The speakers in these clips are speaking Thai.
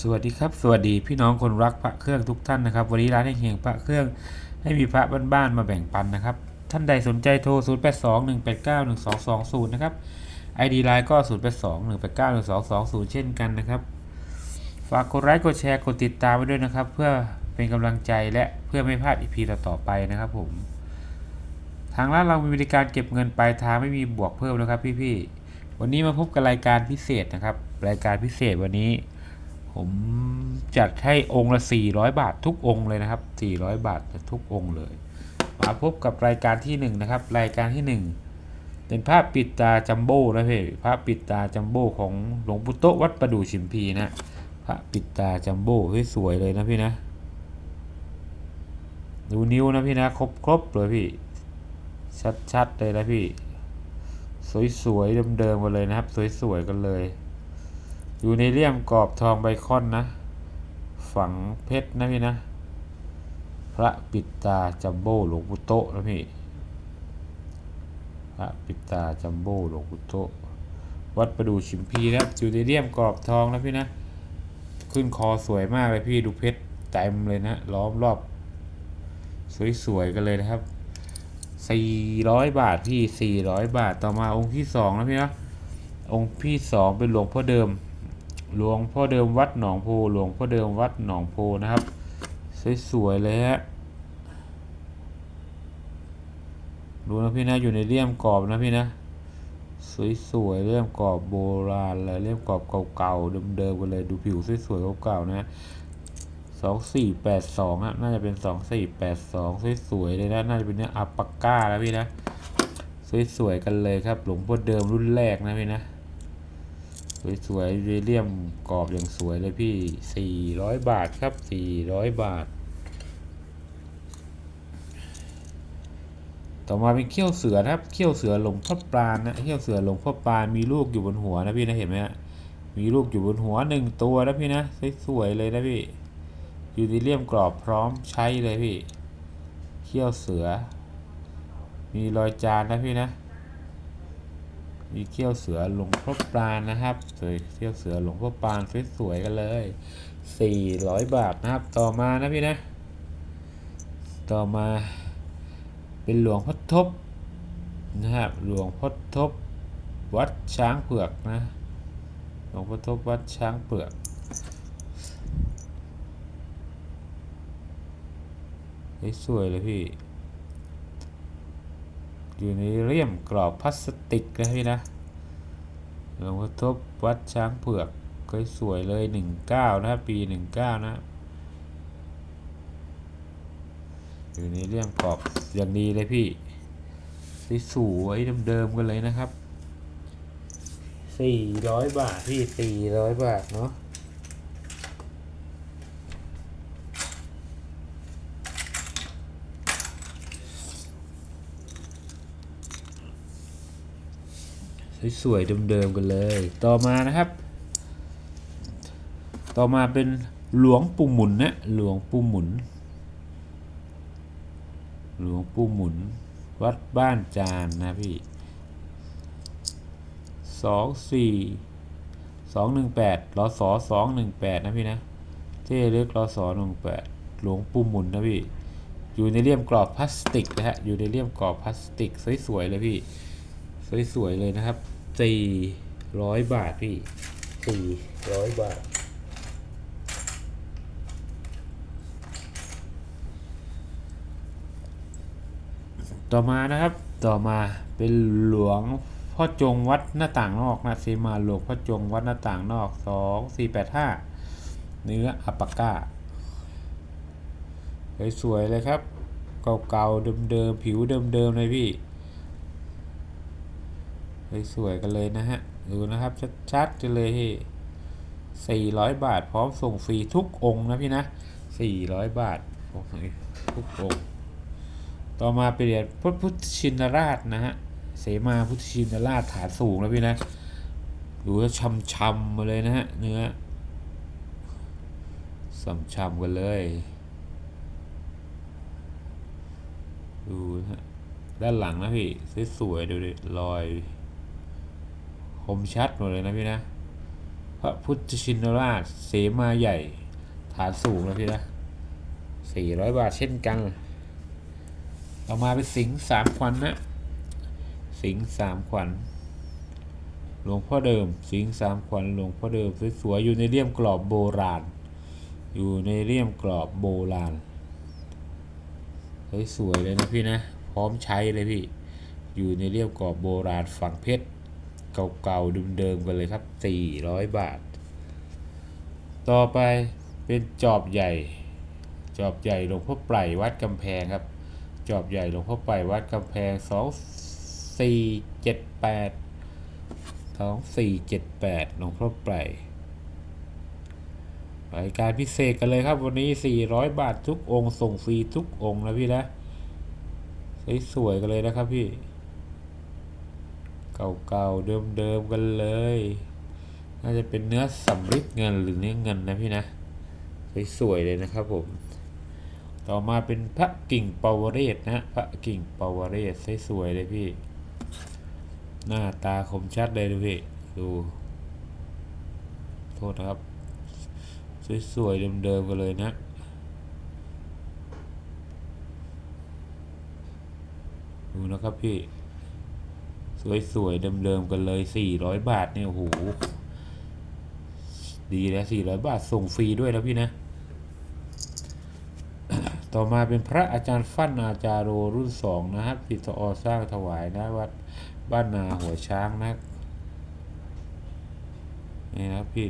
สวัสดีครับ สวัสดีพี่น้องคนรักพระเครื่องทุกท่านนะครับ วันนี้ร้านแห่งพระเครื่องให้มีพระบ้านๆมาแบ่งปันนะครับ ท่านใดสนใจโทร 0 8 2 1 8 9 1 2 2 0 นะครับ ID ไลน์ก็ 0 8 2 1 8 9 1 2 2 0 เช่นกันนะครับ ฝากกดไลค์กดแชร์กดติดตามไว้ด้วยนะครับ เพื่อเป็นกำลังใจและเพื่อไม่พลาดอีพีต่อๆไปนะครับผม ทางร้านเรามีบริการเก็บเงินปลายทางไม่มีบวกเพิ่มนะครับพี่ๆวันนี้มาพบกับรายการพิเศษนะครับ รายการพิเศษวันนี้ ผมจัดให้องค์ละ 400 บาททุกองค์เลยนะครับ 400 บาททุกองค์เลย มาพบกับรายการที่1นะครับ รายการที่ 1 เป็นภาพปิดตาจัมโบ้นะพี่ภาพปิดตาจัมโบ้ของหลวงปู่โตวัดประดู่ชิมพีนะพระปิดตาจัมโบ้สวยเลยนะพี่นะ ดูนิ้วนะพี่นะครบครบๆเลยพี่ ชัดๆเลยนะพี่ สวยๆเดิมๆกันเลยนะครับ สวยๆกันเลย ยู่ในเลี่ยมกรอบทองไบคอนนะ ฝังเพชรนะพี่นะ พระปิดตาจัมโบ้หลวงปู่โตนะพี่ พระปิดตาจัมโบ้หลวงปู่โตวัดประดู่ชิมพีนะครับอยู่ในเลี่ยมกรอบทองนะพี่นะ ขึ้นคอสวยมากเลยพี่ดูเพชรเต็มเลยนะล้อมรอบ สวยๆกันเลยนะครับ400 บาทพี่ 400 บาทต่อมาองค์ที่สองนะพี่นะองค์ที่สองเป็นหลวงพ่อเดิม หลวงพ่อเดิมวัดหนองโพหลวงพ่อเดิมวัดหนองโพนะครับ สวยๆเลยฮะดูนะพี่นะอยู่ในเลี่ยมกรอบนะพี่นะสวยๆเลี่ยมกรอบโบราณเลยเลี่ยมกรอบเก่าๆเดิมๆกันเลยดูผิวสวยๆเก่าๆนะสองสี่แปดสองอะน่าจะเป็นสองสี่แปดสองสวยๆเลยนะน่าจะเป็นเนื้ออัปปาก้าแล้วพี่นะสวยๆกันเลยครับหลวงพ่อเดิมรุ่นแรกนะพี่นะ สวยๆเรีเลียมกรอบอย่างสวยเลยพี่ 400 บาทครับ 400 บาท ต่อมาเป็นเขี้ยวเสือนะครับ เขี้ยวเสือหลงพ่อปราณนะ เขี้ยวเสือหลงพ่อปราณมีลูกอยู่บนหัวนะพี่นะเห็นไหมฮะ มีลูกอยู่บนหัวหนึ่งตัวนะพี่นะ สวยๆเลยนะพี่ อยู่ในเลี่ยมกรอบพร้อมใช้เลยพี่ เขี้ยวเสือ มีรอยจานนะพี่นะ มีเขี้ยวเสือหลวงพ่อปราณนะครับสวยเขี้ยวเสือหลวงพ่อปราณสวยๆกันเลย 400 บาทนะครับ ต่อมานะพี่นะ ต่อมาเป็นหลวงพ่อทบนะครับ หลวงพ่อทบวัดช้างเผือกนะ หลวงพ่อทบวัดช้างเผือกสวยเลยพี่ อยู่ในเลี่ยมกรอบพลาสติกนะพี่นะหลวงพ่อทบวัดช้างเผือกก็สวยเลยหนึ่งเก้านะปีหนึ่งเก้านะ อยู่ในเลี่ยมกรอบอย่างดีเลยพี่สวยๆเดิมๆกันเลยนะครับสี่ร้อยบาทพี่สี่ร้อยบาทเนาะ สวยๆเดิมๆกันเลย ต่อมานะครับ ต่อมาเป็นหลวงปู่หมุนนะหลวงปู่หมุน หลวงปู่หมุน วัดบ้านจานนะพี่สองสี่สองหนึ่งแปดรอสอสองหนึ่งแปดนะพี่นะเท่เล็กรอสอหนึ่งแปดหลวงปู่หมุนนะพี่อยู่ในเลี่ยมกรอบพลาสติกนะฮะอยู่ในเลี่ยมกรอบพลาสติกสวยๆเลยพี่สวยๆเลยนะครับ สี่ร้อยบาทพี่สี่ร้อยบาท ต่อมานะครับต่อมาเป็นหลวงพ่อจงวัดหน้าต่างนอกนะซีมาหลวงพ่อจงวัดหน้าต่างนอกสองสี่แปดห้าเนื้ออัปปาก้าสวยๆเลยครับ เก่าๆเดิมๆผิวเดิมๆเลยพี่ สวยๆกันเลยนะฮะ ดูนะครับ ชัดๆกันเลยพี่400 บาท พร้อมส่งฟรีทุกองค์นะพี่นะ 400 บาททุกองค์ ต่อมาเป็นเหรียญพระพุทธชินราชนะฮะ เสมาพุทธชินราชฐานสูงแล้วพี่นะ ดูแล้วช้ำๆมาเลยนะฮะ เนื้อช้ำๆกันเลย ดูนะฮะด้านหลังนะพี่สวยๆดูดิรอย คมชัดหมดเลยนะพี่นะพพระพุทธชินราช เสมาใหญ่ ฐานสูงแล้วพี่นะสี่ร้อยบาทเช่นกันต่อมาเป็นสิงสามขวัญนนะสิงสามขวัญ หลวงพ่อเดิม สิงสามขวัญหลวงพ่อเดิมสวยๆอยู่ในเลี่ยมกรอบโบราณ อยู่ในเลี่ยมกรอบโบราณสวยๆเลยนะพี่นะ พร้อมใช้เลยพี่ อยู่ในเลี่ยมกรอบโบราณฝั่งเพชร เก่าๆเดิมๆกันเลยครับ 400 บาท ต่อไปเป็นจอบใหญ่ จอบใหญ่หลวงพ่อไพรวัดกำแพงครับ จอบใหญ่หลวงพ่อไพรวัดกำแพง 2478 2478หลวงพ่อไพรรายการพิเศษกันเลยครับวันนี้ 400 บาททุกองค์ส่งฟรีทุกองค์นะพี่นะสวยๆกันเลยนะครับพี่ เก่าๆเดิมๆกันเลย น่าจะเป็นเนื้อสำริดเงินหรือเนื้อเงินนะพี่นะ สวยๆเลยนะครับผม ต่อมาเป็นพระกิ่งปาวเรศนะพระกิ่งปาวเรศสวยๆเลยพี่ หน้าตาคมชัดเลยดูพี่ ดู โทษนะครับ สวยๆเดิมๆกันเลยนะดูนะครับพี่ สวยๆเดิมๆกันเลย400บาทเนี่ยโอ้โหดีแล้ว400บาทส่งฟรีด้วยนะพี่นะ ต่อมาเป็นพระอาจารย์ฟั่นอาจารโรรุ่นสองนะครับปิตอสร้างถวายนะวัดบ้านนาหัวช้างนะนี่นะพี่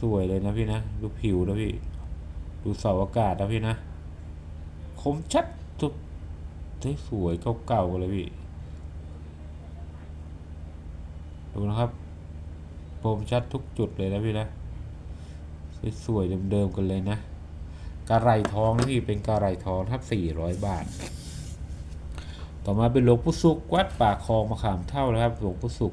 สวยๆเลยนะพี่นะ ดูผิวนะพี่ ดูเสาอากาศนะพี่นะ คมชัดทุกสวยๆเก่าๆกันเลยพี่ ดูนะครับคมชัดทุกจุดเลยนะพี่นะสวยๆเดิมๆกันเลยนะกระไรทองนะพี่เป็นกระไรทองครับ400บาท ต่อมาเป็นหลวงปู่สุขวัดปากคลองมะขามเท่านะครับหลวงปู่สุข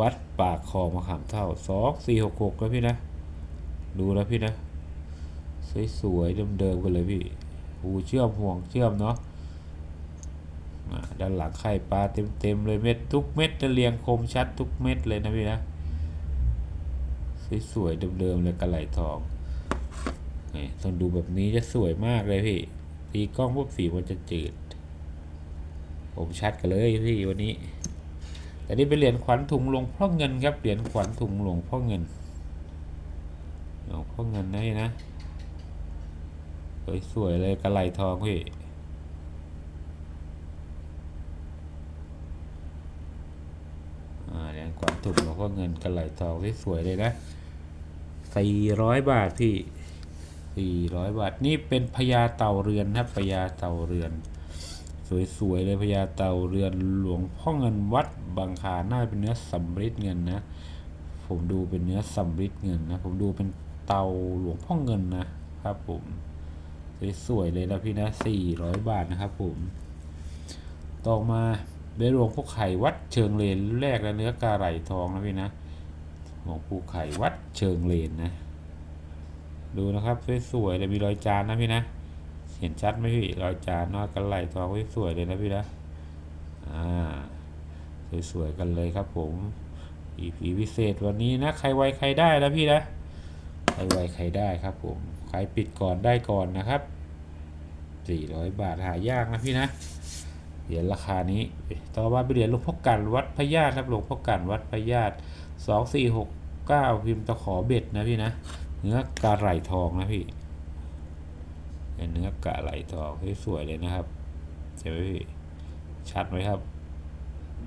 วัดปากคลองมะขามเท่าสองสี่หกหกแล้วพี่นะ ดูแล้วพี่นะสวยๆเดิมๆกันเลยพี่หูเชื่อมห่วงเชื่อมเนาะ ด้านหลังไข่ปลาเต็มๆเลยเม็ดทุกเม็ดจะเรียงคมชัดทุกเม็ดเลยนะพี่นะสวยๆเดิมๆเลยกระไหลทองนี่ต้องดูแบบนี้จะสวยมากเลยพี่ตีกล้องปุ๊บสีมันจะจืด ผมชัดกันเลยพี่วันนี้ แต่นี่เป็นเหรียญขวัญถุงหลวงพ่อเงินครับเหรียญขวัญถุงหลวงพ่อเงินหลวงพ่อเงินนะพี่นะสวยๆเลยกระไหลทองพี่ เหรียญ ขวัญถุงหลวงพ่อเงินกระไหลทองสวยๆเลยนะ400บาทพี่400บาท นี่เป็นพญาเต่าเรือนครับพญาเต่าเรือน สวยๆเลยพญาเต่าเรือนหลวงพ่อเงินวัดบางคาน่าเป็นเนื้อสำริดเงินนะ ผมดูเป็นเนื้อสำริดเงินนะ ผมดูเป็นเต่าหลวงพ่อเงินนะครับผม สวยๆเลยนะพี่นะ400บาทนะครับผม ต่อมา เบหลวงพ่อไข่วัดเชิงเลนแรกและเนื้อกาไหลทองนะพี่นะหลวงปู่ไข่วัดเชิงเลนนะ ดูนะครับสวยๆเลยมีรอยจานนะพี่นะ เห็นชัดไหมพี่รอยจานนอกกันไหลทองสวยๆเลยนะพี่นะอ่าสวยๆกันเลยครับผม EP พิเศษวันนี้นะใครไวใครได้นะพี่นะใครไวใครได้ครับผมใครปิดก่อนได้ก่อนนะครับ400 บาทหายากนะพี่นะ เหรียญราคานี้ ต่อมาเป็นเหรียญหลวงพ่อกันวัดพญาตครับหลวงพ่อกันวัดพญาตสองสี่หกเก้าพิมพ์ตะขอเบ็ดนะพี่นะเนื้อกาไหลทองนะพี่เป็นเนื้อกาไหลทองสวยเลยนะครับเห็นไหมพี่ชัดไหมครับ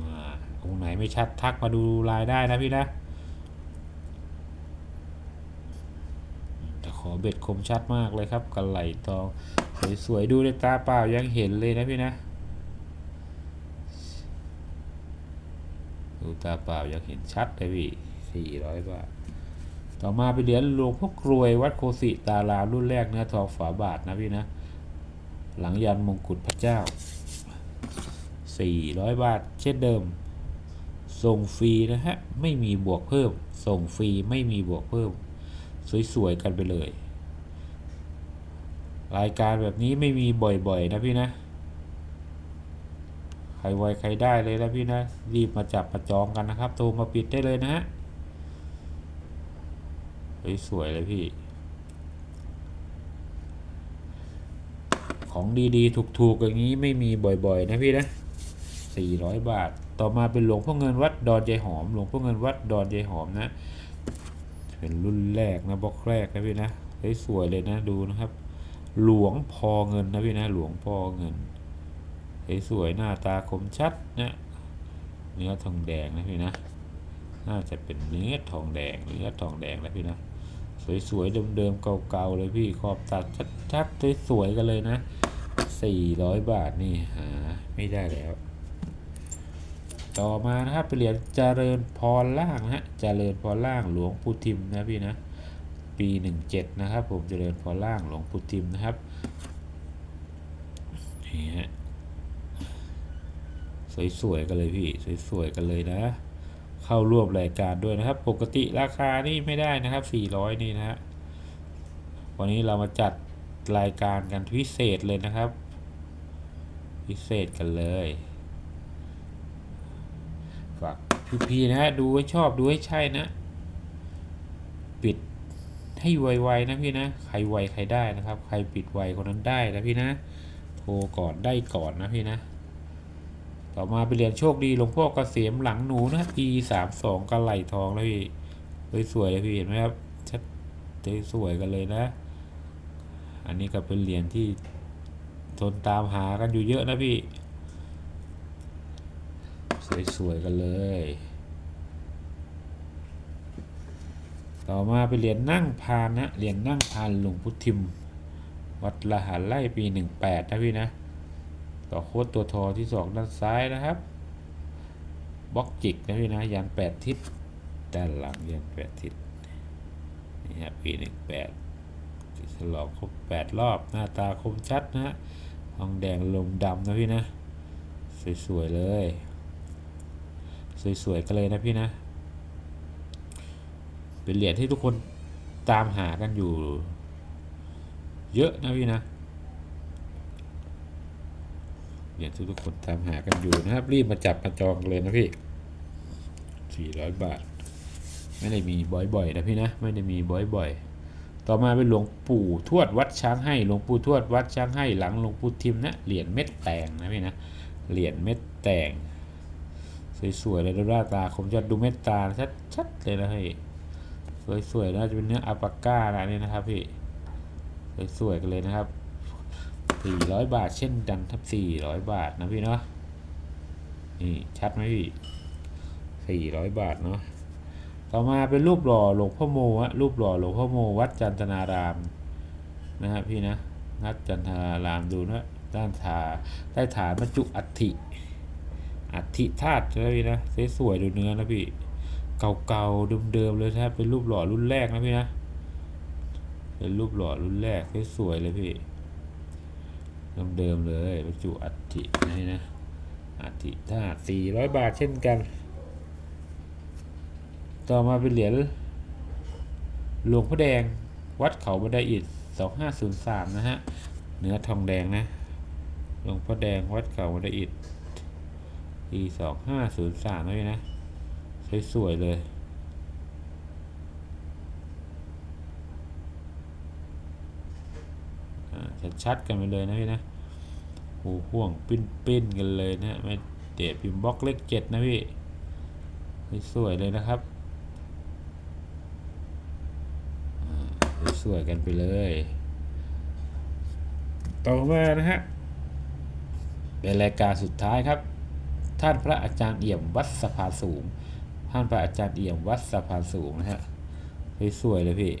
มาองค์ไหนไม่ชัดทักมาดูลายได้นะพี่นะตะขอเบ็ดคมชัดมากเลยครับกาไหลทองสวยๆดูด้วยตาเปล่ายังเห็นเลยนะพี่นะ ดูตาเปล่ายังเห็นชัดเลยพี่สี่ร้อยบาท ต่อมาไปเหรียญหลวงพ่อกรวยวัดโคสิตารามรุ่นแรกเนื้อทองฝาบาทนะพี่นะ หลังยันมงกุฎพระเจ้า 400 บาท เช่นเดิม ส่งฟรีนะฮะ ไม่มีบวกเพิ่ม ส่งฟรีไม่มีบวกเพิ่ม สวยๆกันไปเลย รายการแบบนี้ไม่มีบ่อยๆนะพี่นะใค รไวใครได้เลยนะพี่นะ รีบมาจับมาจองกันนะครับ โทรมาปิดได้เลยนะฮะสวยเลยพี่ ของดีๆ ถูกๆอย่างนี้ไม่มีบ่อยๆ นะพี่นะ400บาท ต่อมาเป็นหลวงพ่อเงินวัดดอนยายหอม หลวงพ่อเงินวัดดอนยายหอมนะ เป็นรุ่นแรกนะบล็อกแรกนะพี่นะสวยเลยนะดูนะครับ หลวงพอเงินนะพี่นะ หลวงพอเงิน สวยๆหน้าตาคมชัดนะเนื้อทองแดงนะพี่นะ น่าจะเป็นเนื้อทองแดงเนื้อทองแดงนะพี่นะสวยๆเดิมๆเก่าๆเลยพี่ขอบตัดชัดๆสวยๆกันเลยนะ400 บาทนี่หาไม่ได้แล้ว ต่อมานะครับเป็นเหรียญเจริญพรล่างนะฮะเจริญพรล่างหลวงปู่ทิมนะพี่นะปี 17 นะครับ ผมเจริญพรล่างหลวงปู่ทิมนะครับนี่ฮะ สวยๆกันเลยพี่สวยๆกันเลยนะ เข้าร่วมรายการด้วยนะครับ ปกติราคานี่ไม่ได้นะครับ 400 นี่นะฮะวันนี้เรามาจัดรายการกันพิเศษเลยนะครับ พิเศษกันเลยฝากพี่ๆนะฮะดูให้ชอบดูให้ใช่นะ ปิดให้ไวๆนะพี่นะ ใครไวใครได้นะครับ ใครปิดไวคนนั้นได้นะพี่นะ โทรก่อนได้ก่อนนะพี่นะ ต่อมาไปเรียนโชคดีหลวงพ่อเกษมหลังหนูนะปีสามสองกระไหลทองแล้วพี่เฮ้ยสวยเลยพี่เห็นไหมครับชัดสวยกันเลยนะ อันนี้ก็เป็นเหรียญที่ทนตามหากันอยู่เยอะนะพี่ สวยๆกันเลย ต่อมาเป็นเหรียญนั่งพานนะเหรียญนั่งพานหลวงพุทธิม วัดละหันไล่ปีหนึ่งแปดนะพี่นะ ต่อโค้ดตัวทอที่สองด้านซ้ายนะครับบล็อกจิกนะพี่นะยันแปดทิศด้านหลังยันแปดทิศนี่ฮะปีหนึ่งแปดฉลองครบแปดรอบหน้าตาคมชัดนะฮะทองแดงลมดำนะพี่นะ สวยๆเลย สวยๆกันเลยนะพี่นะ เป็นเหรียญที่ทุกคนตามหากันอยู่ เยอะนะพี่นะ เหรียที่ทุกคนตามหากันอยู่นะครับ รีบมาจับมาจองเลยนะพี่400บาท ไม่ได้มีบ่อยๆนะพี่นะไม่ได้มีบ่อยๆ ต่อมาเป็นหลวงปู่ทวดวัดช้างให้หลวงปู่ทวดวัดช้างให้หลังหลวงปู่ทิมนะเหรียญเม็ดแตงนะพี่นะเหรียญเม็ดแตงสวยๆเลยดูหน้าตาคมจะดูเม็ดตาชัดๆเลยนะพี่สวยๆนะจะเป็นเนื้ออัปปาก้านะนี่นะครับพี่สวยๆกันเลยนะครับ 400 บาท เช่นกันทับ400 บาทนะพี่เนาะนี่ชัดไหมพี่400 บาทเนาะต่อมาเป็นรูปหล่อหลวงพ่อโมะรูปหล่อหลวงพ่อโมวัดจันทนารามนะครับพี่นะนัดจันทนารามดูนะด้านฐานใต้ฐานบรรจุอัฐิอัฐิธาตุนะพี่นะสวยๆดูเนื้อนะพี่เก่าๆเดิมๆเลยนะครับเป็นรูปหล่อรุ่นแรกนะพี่นะเป็นรูปหล่อรุ่นแรกสวยๆเลยพี่ เดิมๆเลยบรรจุอัฐินี่นะอัฐิธาตุ400บาทเช่นกัน ต่อมาเป็นเหรียญหลวงพ่อแดงวัดเขาบันไดอิฐ2503นะฮะเนื้อทองแดงนะหลวงพ่อแดงวัดเขาบันไดอิฐปี2503นะพี่นะสวยๆเลย ชัดๆกันไปเลยนะพี่นะโอ้ห่วงปิ้นๆกันเลยนะไม่เดี๋ยวพิมพ์บล็อกเลขเจ็ดนะพี่สวยเลยนะครับสวยกันไปเลย ต่อมานะฮะเป็นรายการสุดท้ายครับ ท่านพระอาจารย์เอี่ยมวัดสะพานสูง ท่านพระอาจารย์เอี่ยมวัดสะพานสูงนะฮะสวยเลยพี่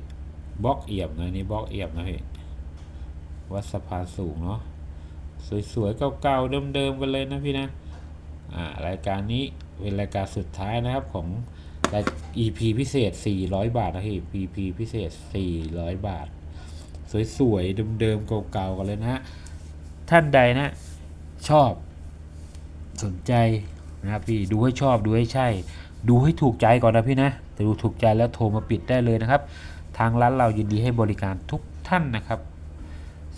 บล็อกเอี่ยมนะนี่บล็อกเอี่ยมนะพี่ วัดสะพานสูงเนาะสวยๆเก่าๆเดิมๆกันเลยนะพี่นะอ่ารายการนี้เป็นรายการสุดท้ายนะครับของราย EP พิเศษ 400 บาทนะพี่ EP พิเศษ 400 บาท สวยๆเดิมๆเก่าๆกันเลยนะฮะท่านใดนะชอบสนใจนะครับพี่ดูให้ชอบดูให้ใช่ ดูให้ถูกใจก่อนนะพี่นะแต่ดูถูกใจแล้วโทรมาปิดได้เลยนะครับ ทางร้านเรายินดีให้บริการทุกท่านนะครับ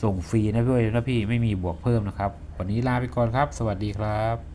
ส่งฟรีนะพี่นะพี่ไม่มีบวกเพิ่มนะครับ วันนี้ลาไปก่อนครับ สวัสดีครับ